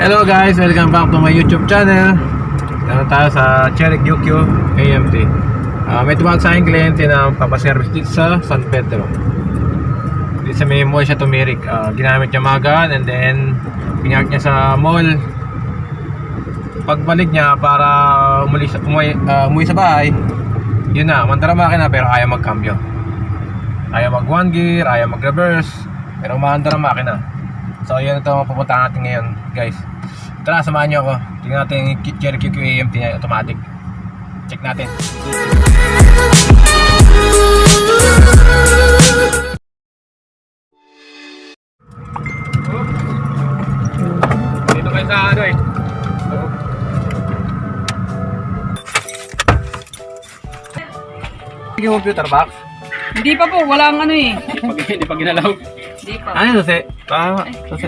Hello guys, welcome back to my YouTube channel. Dito tayo sa Cherry QQ AMT. Ah, may tumawag sa akin kliyente na papaservice dito sa San Pedro. Dito sa may mall siya tumirik. Ah, ginamit niya magan and then pinyak niya sa mall. Pagbalik niya para umuli sa, umuwi, ah, umuwi sa bahay, yun na, mandara makina pero ayaw magkambyo. Ayaw mag one gear, ayaw mag reverse, pero umaandar ang makina. So yun ito ang pupuntahan natin ngayon guys. Tara samahan niyo ako. Tingnan natin yung Cherry QQ AMT niya automatic. Check natin. Dito kayo sa ano eh. Yung computer box? Hindi pa po, walang ano eh. Pag hindi pa ginalaw. Hindi pa. Ano susi? Tama. Susi.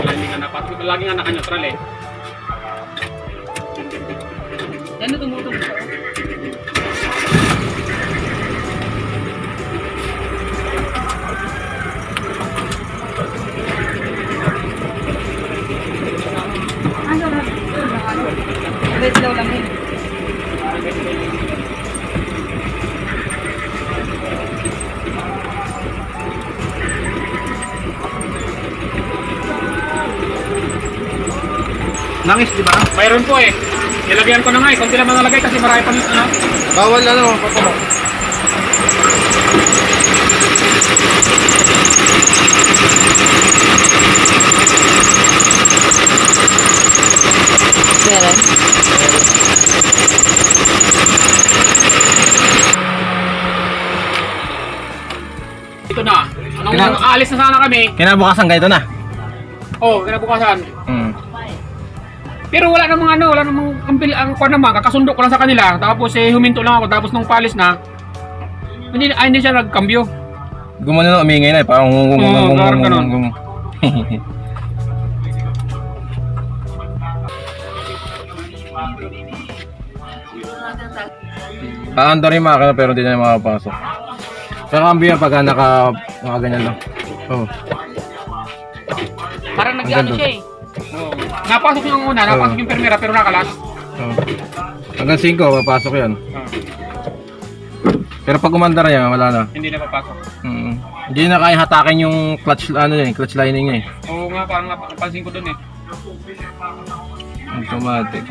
Yung hindi ka napat. Lagi nga naka-neutral eh. Yan na Nangis, di ba? Mayroon po eh. Nilagyan ko na nga eh. Kunti lang nalagay kasi marami pa ano. Bawal ano, papuno. Meron. Ito na. Anong Kina- aalis na sana kami. Kinabukasan ganito na. Oh, kinabukasan. Hmm. Pero wala namang ano, wala namang kampil ang kwan naman, kakasundo ko lang sa kanila. Tapos eh huminto lang ako tapos nung palis na hindi ay, hindi siya nagkambyo. Gumano na umingay na eh. Parang ngung ngung ngung ngung ngung ganun. ngung. Paanda rin makina pero hindi na makapasok. Kakambyo yan pagka naka mga ganyan lang. Oh. Parang Ang nag-ano siya eh. Napasok yung una, napasok yung permera pero nakalas. oh. Hanggang 5 papasok yan. Oh, Pero pag umandar niya, wala na. hindi na papasok. Mm. Hindi na kaya hatakin yung clutch ano yun, clutch lining niya eh. Oo nga, parang napansin ko dun eh. Automatic.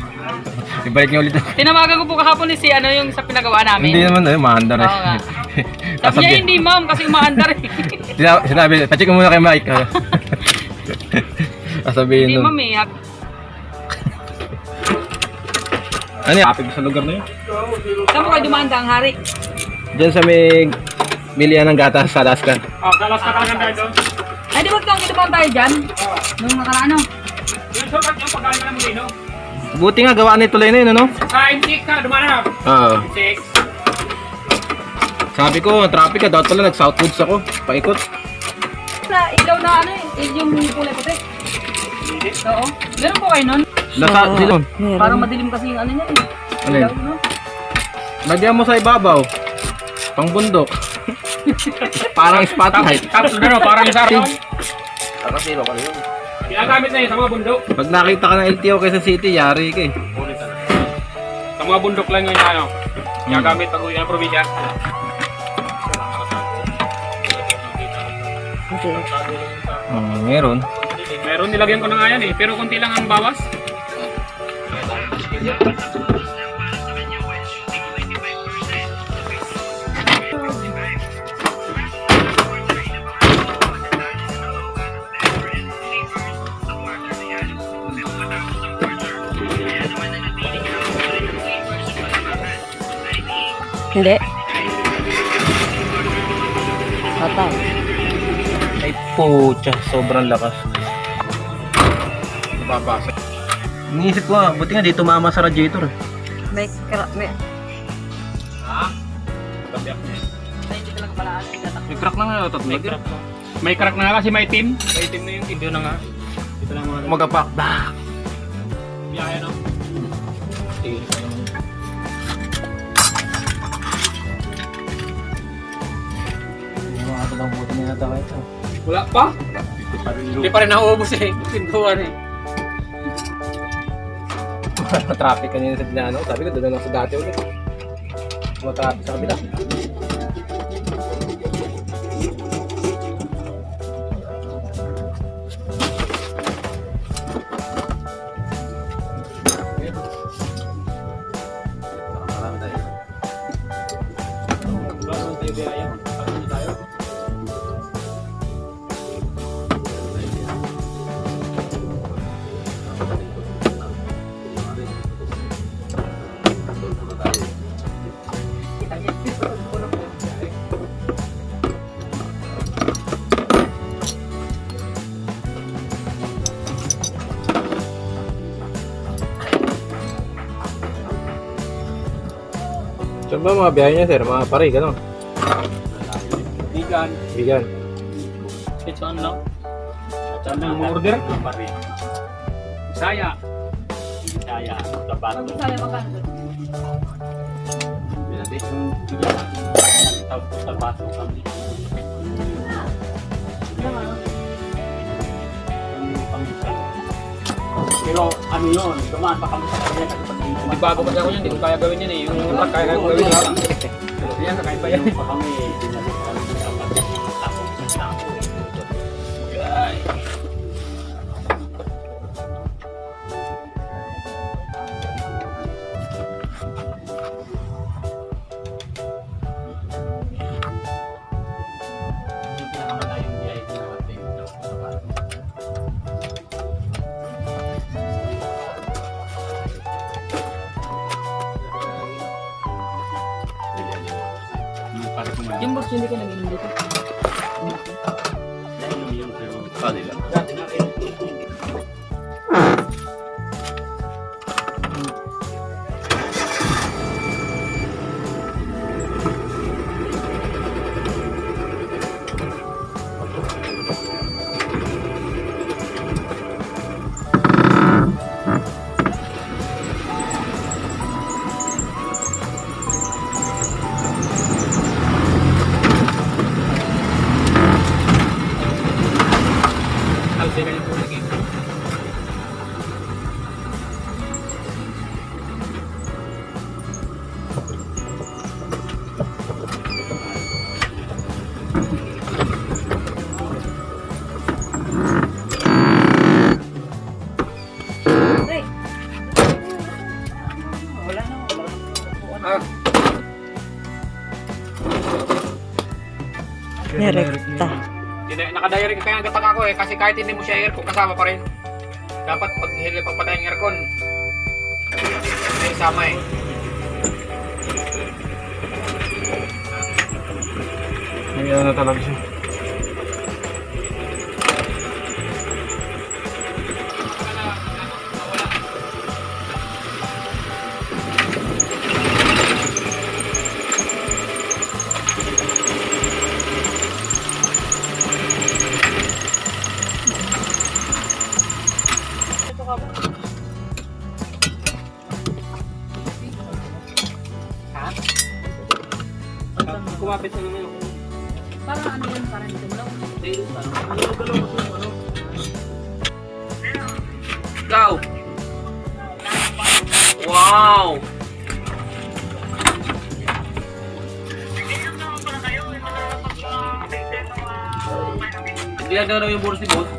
Ibalik niya ulit. Tinawagan ko po kahapon ni si ano yung sa pinagawa namin. Hindi naman eh, maandar eh. Oo nga. Sabi niya hindi ma'am kasi umaandar eh. Sinabi, sinabi pacheck mo muna kay Mike. ah. Sasabihin Hindi nun. ma'am eh. Ano yan? Kapig sa lugar na yun. Saan mo kayo dumanda ang hari? Diyan sa may milian ng gatas sa Alaska. Ah, kalas ka talaga tayo doon. Ay di ba kang kinuman tayo dyan? Nung nakaraan ano? Yung shortcut yung pagkain ka ng Molino. Buti nga gawa ni tuloy na yun, ano? Sa M6 ka, dumanap. Oo. M6. Sabi ko, traffic ka. Dapat pala nag-southwoods ako. Paikot. Sa ilaw na ano eh. Yung kulay puti. Oo. Meron po kayo nun? Nasa, dilon. Parang madilim kasi yung ano niya eh. Ano yun? Lagyan mo sa ibabaw. Pang bundok. Parang spotlight. Tapos gano'n, parang sa araw. Nakasilo ka yun. Ginagamit na yun sa mga bundok. Pag nakita ka ng LTO kaysa city, yari ka eh. Sa mga bundok lang yun ano. Ginagamit pag uwi ang probinsya. Oh, meron. Meron nilagyan ko na nga yan eh. Pero konti lang ang bawas. Hindi. Patay. Ay pucha, sobrang lakas. Nababasa. Iniisip ko buti nga di tumama sa radiator. eh. May kara... May... Tabi ako. Ay, hindi talaga pala ano yung May crack na nga, tot May crack na. May crack na nga kasi may team. May team na yung team. na nga. Ito na mga Magapak. Bah! biyaya no. Ilang buti na nata kayo ito. Wala pa? Hindi pa rin nauubos eh. Pintuan eh. Traffic kanina sa dinano. Sabi ko, doon lang sa dati ulit. Mga traffic sa kabila. Saan ba mga biyahe niya, sir? Mga pare, gano'n? Bigan. Bigan. It's on lang. Saan na mo order? Pare. Saya. Saya. Tabato. Magkano yung tabato kami. Pero ano yun, dumaan pa kami sa kanya kasi pag Hindi bago pa ako yun, hindi ko kaya gawin yun eh. Yung truck kaya gawin yun. Yan, kaya pa yan. pa kami, Yung boss, hindi ka nag-inom dito. Alsi Ah, Direkta. Hindi, nakadiary kaya ang gatak ako eh kasi kahit hindi mo siya aircon kasama pa rin. Dapat pag hili pagpatay ang aircon. Hindi sama eh. May ano na talaga siya. Ikaw! Wow! Hindi na daw yung boros ni boss.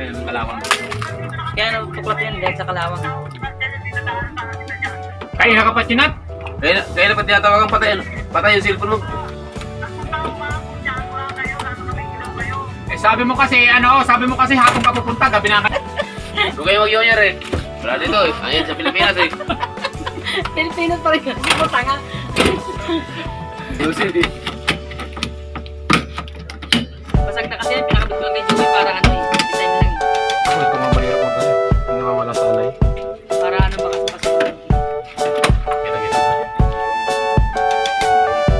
Ayun, kalawang. Kaya natuklap yan dahil sa kalawang. Kaya nakapatinat? Kaya, kaya na pati natawagan patay, patay yung cellphone mo. Eh sabi mo kasi, ano, sabi mo kasi hapon ka pupunta, gabi na ka. Huwag kayo mag-iwan rin. Wala dito eh. Ayan sa Pilipinas eh. Pilipinas pa rin. Hindi mo tanga. Lucid eh. Basag na kasi, pinakabit ko lang medyo.